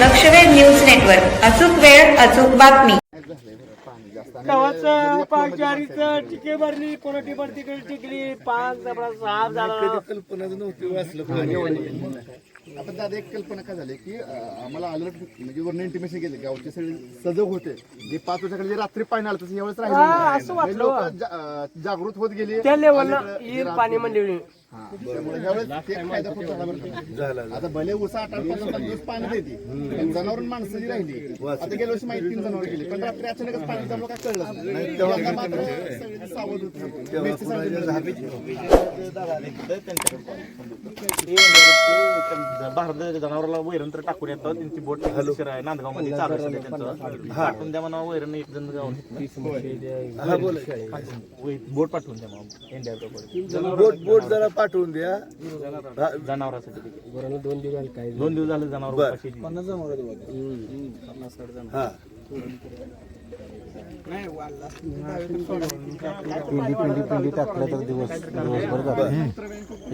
लक्षवेध news network. अचूक वेळ अचूक बातमी. गव्हाचं पाचजारीचं टिके भरली कोणा टिपर तिकडे टिकली पाच जबरा सहा झाला. कल्पनाच नव्हती पाणी. आता दादा एक कल्पना काय झाली की आम्हाला अलर्ट म्हणजे वरून इंटिमेशन गेले. गावचे सगळे सजग होते. जे पाच वर्षाकडे जे रात्री पाणी आलं तसं यावेळेस राहिलं हा. असं म्हणजे वाटलं. लोकं जा- अं, जागृत होत गेली. त्या लेवलला पाणी मंडळी. हा, त्यामुळे यावेळेस ते फायदा खूप झाला बरं का. आता भले उसा आठ आठ पाच दिवस पाणी देते. पण जनावरून माणसं जी राहिली आता गेल्या वर्षी माहिती तीन जनावर गेली. पण रात्री अचानकच पाणी त्यामुळे काय कळलं नाही. तेव्हा मात्र सगळे सावध होते. मेस्ती भारत जनावराला वैरण तर टाकून येतात त्यांची बोट नांदगावमध्ये चालू आहे सध्या त्यांचं पाठवून द्या म्हणा वैरण एक जण जाऊन बोट पाठवून द्या म्हणा इंडिया बोट बोट जरा पाठवून द्या. जनावरासाठी. तिथे. दोन दिवस झाले? जनावर उपाशी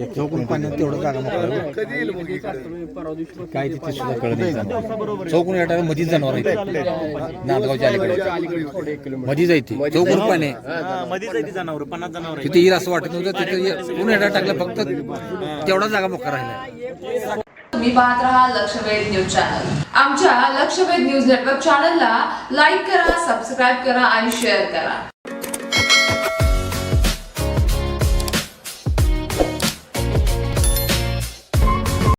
आहेत. हा कधी येईल मग इकडे? काय तिथे सुद्धा कळत नाही चौकून येणार मधीच जाणार आहे. नांदगावच्या अलीकडे. मधीच आहे ती. चौकून पाणी. तिथे येईल असं वाटत नव्हतं. तिथे कोण येणार टाकलं फक्त तेवढा जागा मोका राहिला. तुम्ही पाहत राहा लक्षवेध न्यूज चॅनल. आमच्या लक्षवेध न्यूज नेटवर्क चॅनलला लाईक करा सबस्क्राईब करा आणि शेअर करा.